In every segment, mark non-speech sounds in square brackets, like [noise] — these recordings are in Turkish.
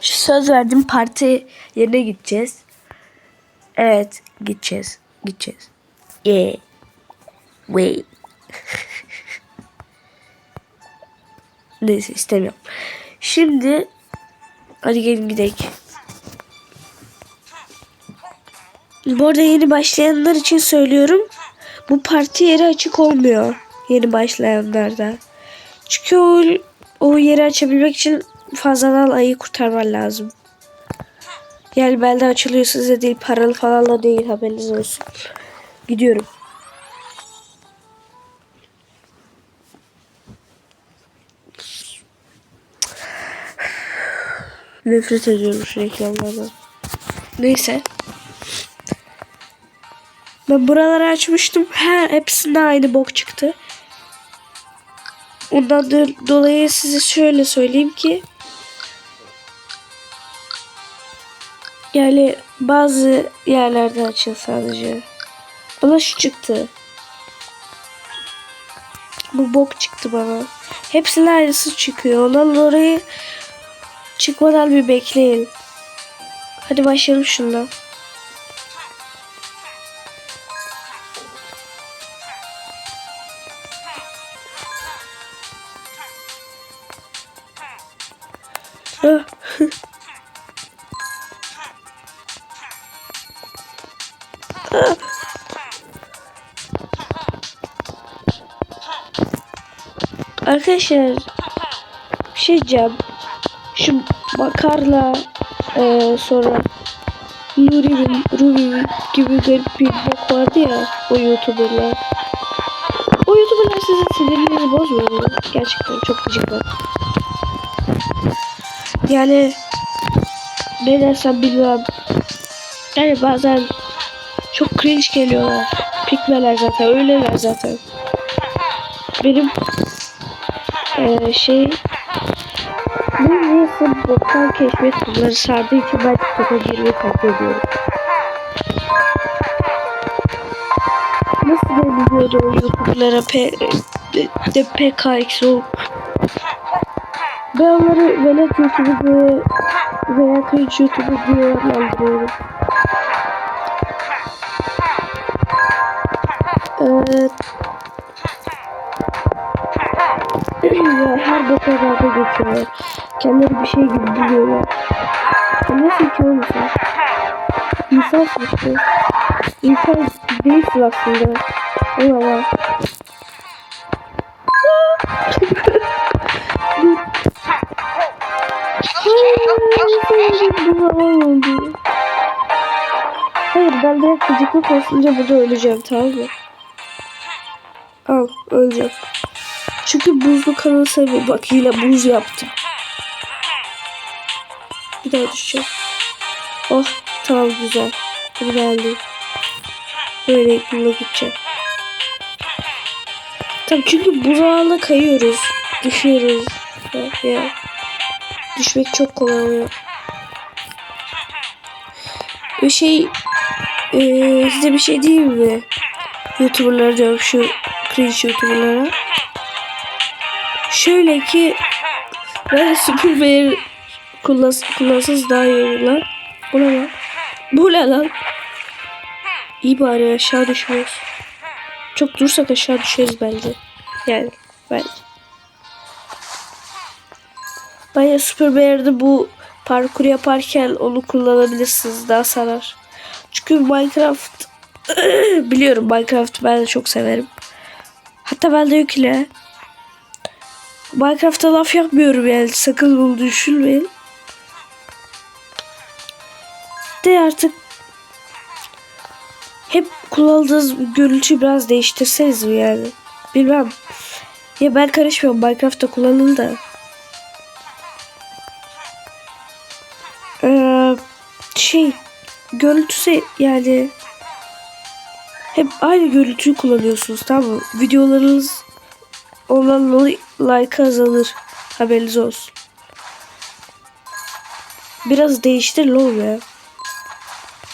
Söz verdim parti yerine gideceğiz. Evet gideceğiz. Gideceğiz. Yeah. Wait. [laughs] Neyse istemiyorum. Şimdi hadi gelin gidelim. Bu arada yeni başlayanlar için söylüyorum. Bu parti yeri açık olmuyor. Yeni başlayanlarda. Çünkü o, o yeri açabilmek için fazladan ayı kurtarman lazım. Yani belde açılıyor size değil paralı falan da değil haberiniz olsun. Gidiyorum. Nefret ediyorum şu reklamlardan. Neyse. Ben buraları açmıştım. Her hepsinde aynı bok çıktı. Ondan do- dolayı size şöyle söyleyeyim ki yani bazı yerlerde açıyor sadece. Bana şu çıktı. Bu bok çıktı bana. Hepsinin aynısı çıkıyor. Ondan dolayı çıkmadan bir bekleyin. Hadi başlayalım şundan. Arkadaşlar bir şey diyeceğim. Şu makarla eee sonra Nuri'nin Ruby gibi garip bir bok vardı ya o youtuberlar. O youtuberlar sizin sinirlerinizi bozmuyor mu? Gerçekten çok gıcıklar. Yani ne desem bilmem. Yani bazen çok cringe geliyorlar. Pikmeler zaten öyleler zaten. Benim eee şey bu nasıl boktan keşfet bunları sardığı için ben TikTok'a girmeyi tercih ediyorum. Nasıl deniliyordu o youtuberlara P de, de PKX o ben onları velet youtuber diye veya cringe youtuber diye adlandırıyorum. Evet. Ya her dalga geçiyorlar. Kendileri bir şey gibi buluyorlar. Sen nasıl ki oğlum sen? İnsansın işte. İnsan değilsin aslında. Eyvallah. Hayır ben direkt gıcıklık olsunca burada öleceğim tamam mı? Al öleceğim. Çünkü buzlu kanal seviyorum. Bak yine buz yaptım. Bir daha düşeceğim. Oh tamam güzel. Bunu beğendim. Böyle yakınla gideceğim. Tabii çünkü buzağına kayıyoruz. Düşüyoruz. Ya, ya. Düşmek çok kolay oluyor. Bir şey eee size bir şey diyeyim mi? Youtuberlara diyorum şu cringe Youtuberlara. Şöyle ki ben Super Bear kullans kullansız daha iyi olur lan. Bu ne lan? Bu ne lan? İyi bari aşağı düşmüyoruz. Çok dursak aşağı düşeriz bence. Yani bence. Bence Super Bear'de bu parkur yaparken onu kullanabilirsiniz. Daha sarar. Çünkü Minecraft [clears throat] biliyorum Minecraft ben de çok severim. Hatta ben de yükle. Minecraft'ta laf yapmıyorum yani sakın bunu düşünmeyin. De artık hep kullandığınız görüntüyü biraz değiştirseniz mi yani? Bilmem. Ya ben karışmıyorum Minecraft'ta kullanın da. Ee, şey görüntüsü yani hep aynı görüntüyü kullanıyorsunuz tamam mı? Videolarınız olan like azalır. Haberiniz olsun. Biraz değiştirin oğlum ya.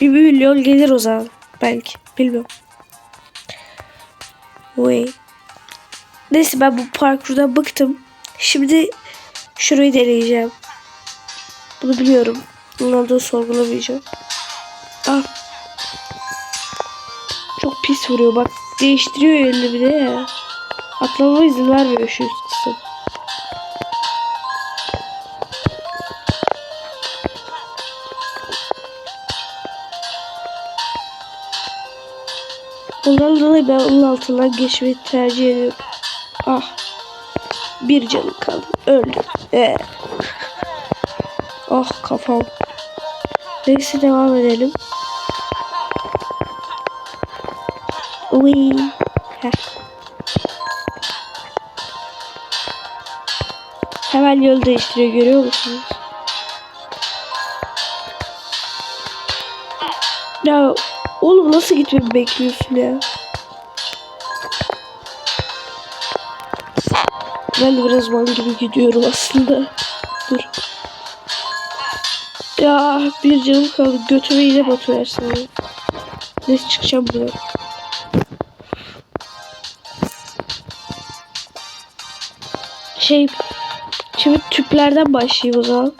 Bir milyon gelir o zaman. Belki. Bilmiyorum. Vay. Neyse ben bu parkurdan bıktım. Şimdi şurayı deneyeceğim. Bunu biliyorum. Ronaldo'yu sorgulamayacağım. Ah. Çok pis vuruyor bak. Değiştiriyor elini bir de ya. Atlamama izin vermiyor şu kısım. Ondan dolayı ben onun altından geçmeyi tercih ediyorum. Ah. Bir canım kaldı. Öldü. Ee. Ah kafam. Neyse devam edelim. Uy. Heh. Hemen yol değiştiriyor görüyor musunuz? Ya oğlum nasıl gitmemi bekliyorsun ya? Ben de biraz mal gibi gidiyorum aslında. Dur. Ya bir canım kaldı. Götüme iğne batıversin. ya. Neyse çıkacağım buraya. Şey şimdi tüplerden başlayayım o zaman.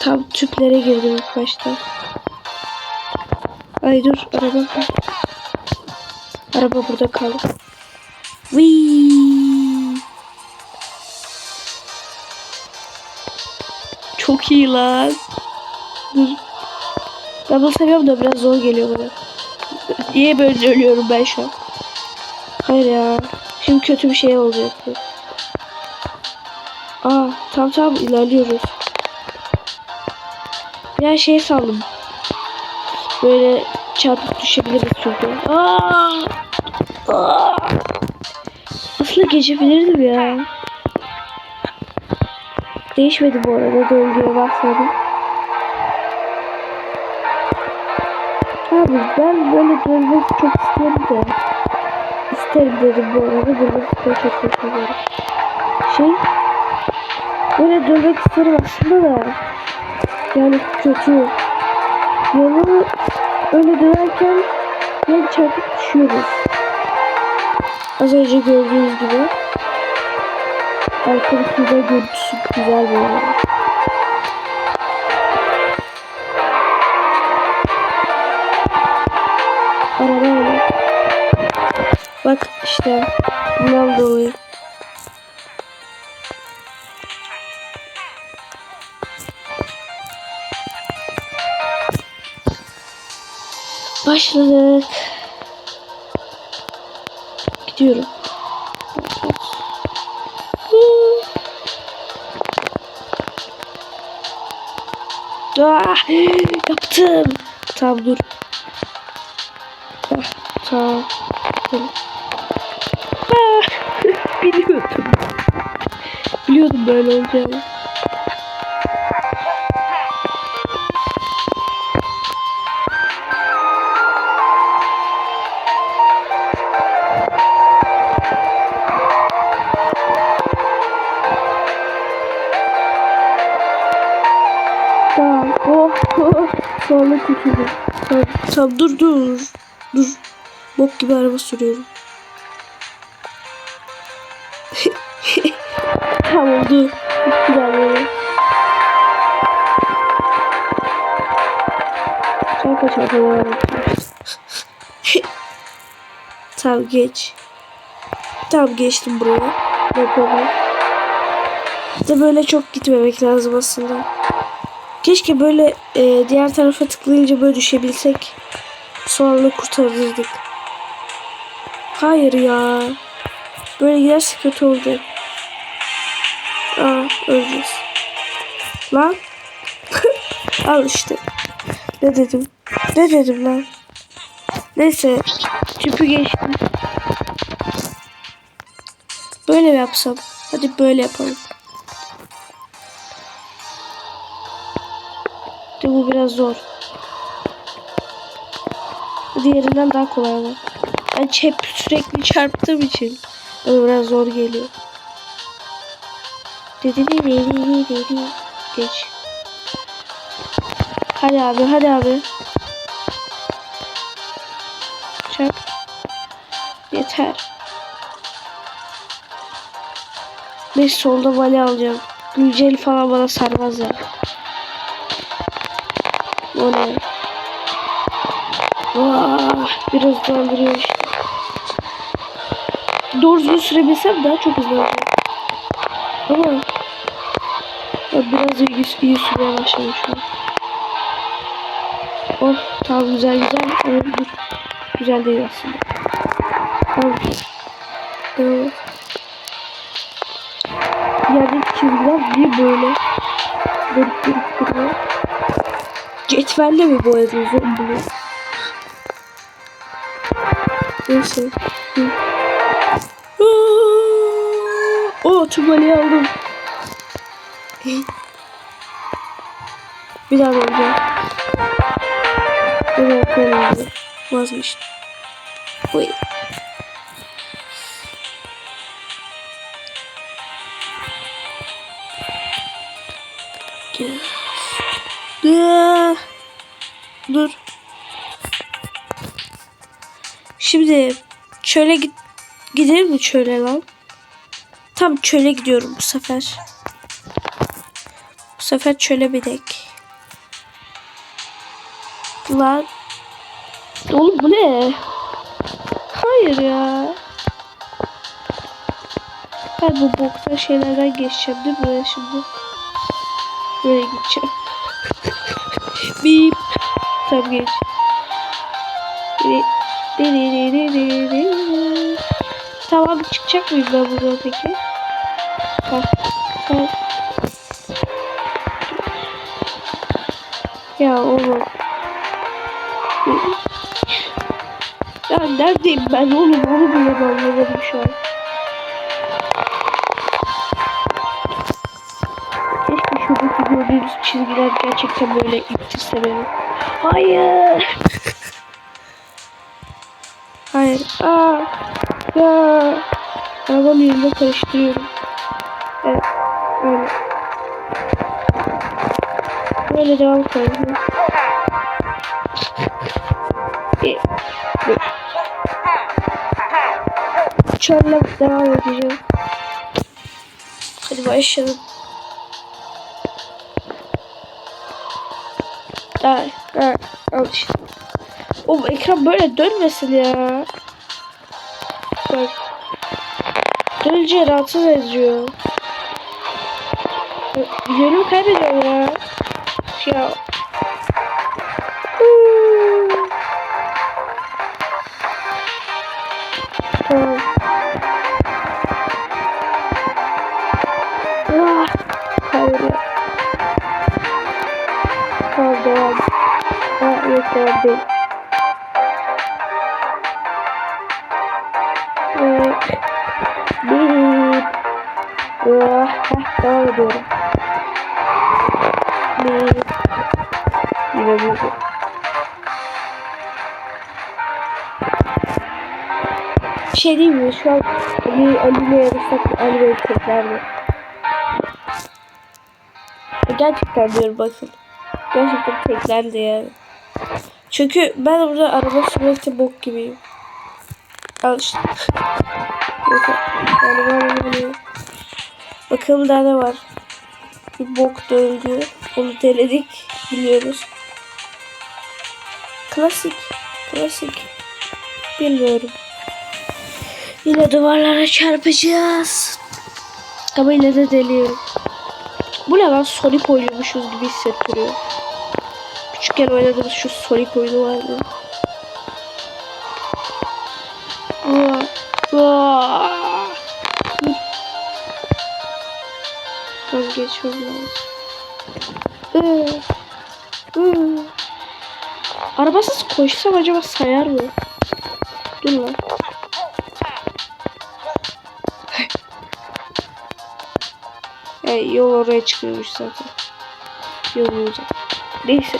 Tam tüplere girdim ilk başta. Ay dur araba. Araba burada kaldı. Wii. Çok iyi lan. Dur. Ben bunu seviyorum da biraz zor geliyor bana. Niye böyle ölüyorum ben şu an? Hayır ya. Şimdi kötü bir şey olacak. bu. Aa tamam tamam ilerliyoruz. Ya şey sandım. Böyle çarpıp düşebiliriz çünkü. Aa! Aa! Aslında geçebilirdim ya. Değişmedi bu arada döngüye basmadım. Abi ben böyle dönmek çok isterim de. İsterim dedim bu arada. Dönmek isterim çok çok seviyorum. Şey. Böyle dönmek isterim aslında da. Yani kötü. Yolu öyle dönerken yani çarpıp düşüyoruz. Az önce gördüğünüz gibi. Arkadaki güzel görüntüsü güzel böyle. Araba. Bak işte bundan dolayı. Başladık. Gidiyorum. Ah, yaptım. Tamam dur. Ah, tamam. Ah, [laughs] biliyordum. Biliyordum böyle olacağını. Tamam, dur dur. Dur. Bok gibi araba sürüyorum. [laughs] tamam dur. Çarpa devam et. Tamam geç. Tamam geçtim buraya. Problem. De böyle çok gitmemek lazım aslında. Keşke böyle e, diğer tarafa tıklayınca böyle düşebilsek. Sonra kurtarırdık. Hayır ya. Böyle giderse kötü olacak. Aa öleceğiz. Lan. [laughs] Al işte. Ne dedim? Ne dedim lan? Neyse. Tüpü geçtim. Böyle mi yapsam? Hadi böyle yapalım. De bu biraz zor. Diğerinden daha kolay ama. Ben hep sürekli çarptığım için biraz zor geliyor. Dedi dedi dedi dedi. Geç. Hadi abi hadi abi. Çarp. Yeter. Neyse solda vali alacağım. Güncel falan bana sarmaz ya. O ne? Vah, biraz hızlandırıyor işte. Doğru düzgün sürebilsem daha çok hızlanacağım. Ama ya biraz iyi, iyi sürmeye başladım şu an. Oh tamam güzel güzel. Evet, dur. Güzel değil aslında. Tamam. Evet. Yerdeki çizgiler niye böyle? Garip garip duruyor. Cetvelle mi boyadınız oğlum bunu? Neyse. Oo tümali aldım. Bir daha olacak. Bir daha olacak. Vazgeçtim. Oy. Dur. Dur. Şimdi çöle git gidelim mi çöle lan? Tam çöle gidiyorum bu sefer. Bu sefer çöle bir dek. Lan. Oğlum bu ne? Hayır ya. Ben bu bokta şeylerden geçeceğim değil mi şimdi? Böyle gideceğim. [laughs] Bip. Tam geç. Tamam çıkacak mıyım ben buradan peki? Bak. Bak. Ya oğlum. Ya neredeyim ben oğlum onu bile anlamadım şu an. Keşke şuradaki gördüğünüz çizgiler gerçekten böyle ittirse beni. Hayır. Hayır. Aa. Ya. Arabanın yerinde karıştırıyorum. Evet. Böyle. Böyle devam koyalım. Bir. Bir. Çölle devam edeceğim. Hadi başlayalım. Ay, ay, al işte. O ekran böyle dönmesin ya. Bak. Dönünce rahatsız ediyor. Yönümü kaybediyorum ya. Ya. Bip. Ah, heh, devam ediyorum. Bip. Bir Bir şey değil mi? Şu an Ali Ali'yle yarışsak Ali Bey teklerdi. Gerçekten diyorum bakın. Gerçekten teklerdi yani. Çünkü ben burada araba sürmekte bok gibiyim. Bakalım daha ne var. Bir bok döngü. Onu denedik. Biliyoruz. Klasik. Klasik. Bilmiyorum. Yine duvarlara çarpacağız. Ama yine de deliyorum. Bu ne lan Sonic oynuyormuşuz gibi hissettiriyor. Küçükken oynadığımız şu Sonic oyunu vardı. Lazım. Ee, ee. Arabasız koşsam acaba sayar mı? Dur lan. [laughs] e, yol oraya çıkıyormuş zaten. Yol olacak. Neyse.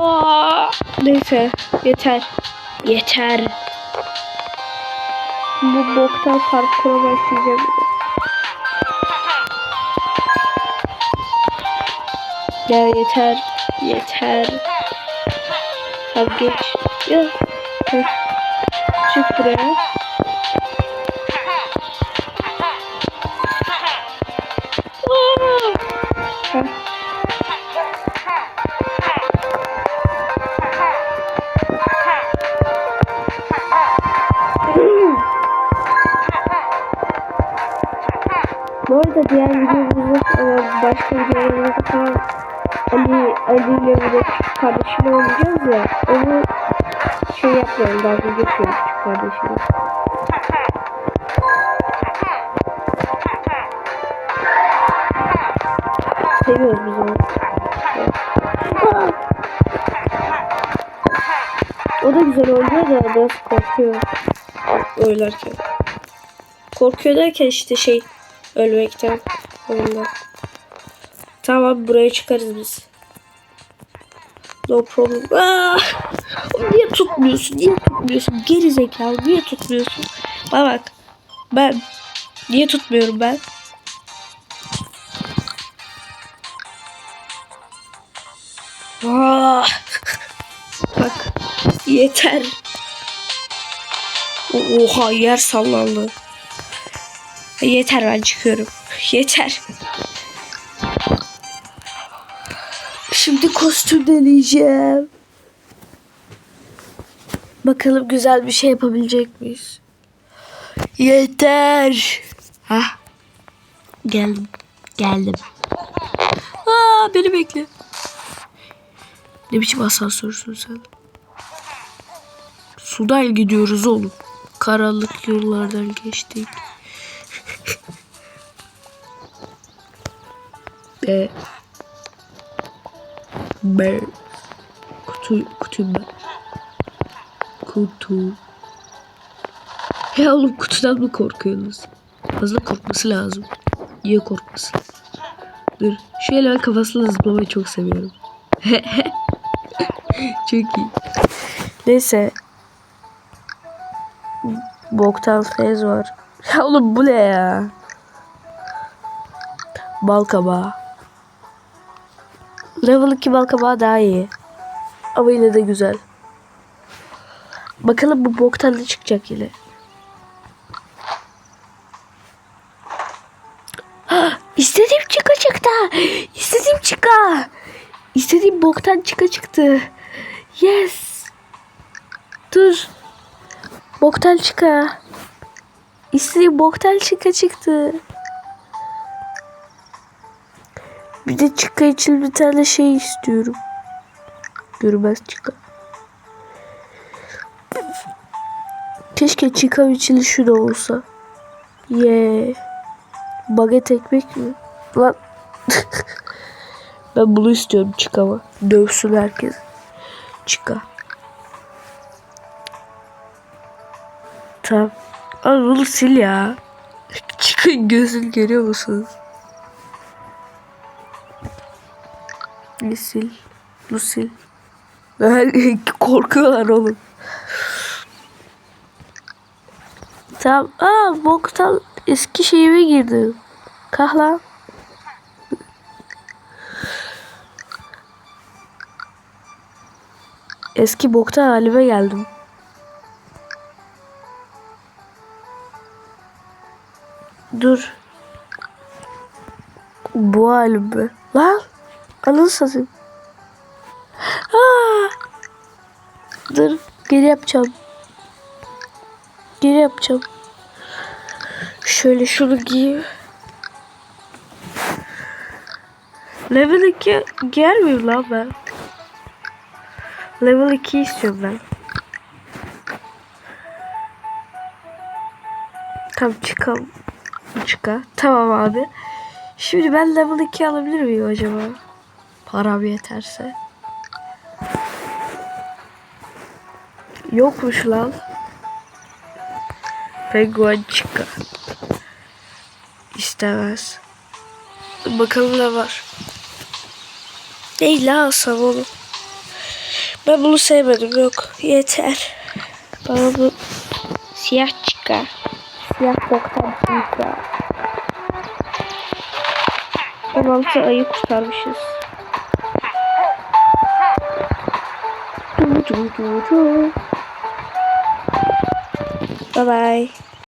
Aa, neyse. Yeter. Yeter. Bu boktan parkura başlayacağım. Ya yeter. Yeter. Tamam geç. Ya. Çık buraya. O da güzel oynuyor da biraz korkuyor. Oylarken. Korkuyor derken işte şey ölmekten. Ondan. Tamam buraya çıkarız biz. No problem. Aa! Niye tutmuyorsun? Niye tutmuyorsun? Geri zekalı niye tutmuyorsun? Bana bak. Ben niye tutmuyorum ben? Yeter. Oha yer sallandı. Yeter ben çıkıyorum. Yeter. Şimdi kostüm deneyeceğim. Bakalım güzel bir şey yapabilecek miyiz? Yeter. Ha? Geldim. Geldim. Aa beni bekle. Ne biçim asansörsün sen? Sudan gidiyoruz oğlum. Karanlık yollardan geçtik. Be. Be. Kutu, kutuyum ben. Kutu. Ya oğlum kutudan mı korkuyorsunuz? Fazla korkması lazım. Niye korkmasın? Dur. Şu eleman kafasına zıplamayı çok seviyorum. [laughs] çok iyi. Neyse. Boktan fez var. [laughs] Ya oğlum bu ne ya? Bal kabağı. Level 2 bal kabağı daha iyi. Ama yine de güzel. Bakalım bu boktan ne çıkacak yine. [gasps] İstediğim çıka çıktı. İstediğim çıka. İstediğim boktan çıka çıktı. Yes. Dur. Boktan çıka. İstediğim boktan çıka çıktı. Bir de çıka için bir tane şey istiyorum. Görmez çıka. Keşke çıka için şu da olsa. Ye. Baget ekmek mi? Lan. [laughs] ben bunu istiyorum çıkama. Dövsün herkes. Çıka. Tamam. Abi bunu sil ya. Çıkın gözün görüyor musunuz? Ne sil? Bu sil. [laughs] Korkuyorlar oğlum. Tamam. Aa boktan eski şeyime girdim. Kahla. Eski boktan halime geldim. Dur. Bu mi? Lan. Ananı satayım. Dur. Geri yapacağım. Geri yapacağım. Şöyle şunu giyeyim. Level 2 gelmiyor lan ben. Level 2 istiyorum ben. Tamam çıkalım. Çıka. Tamam abi. Şimdi ben level 2 alabilir miyim acaba? Param yeterse. Yokmuş lan. Penguen çıka. İstemez. Bakalım ne var. Değil la alsam onu. Ben bunu sevmedim yok. Yeter. Bana bu siyah çıka. Boktan çıka. 16 ayı kurtarmışız. Du, du, du, du. Bye bye.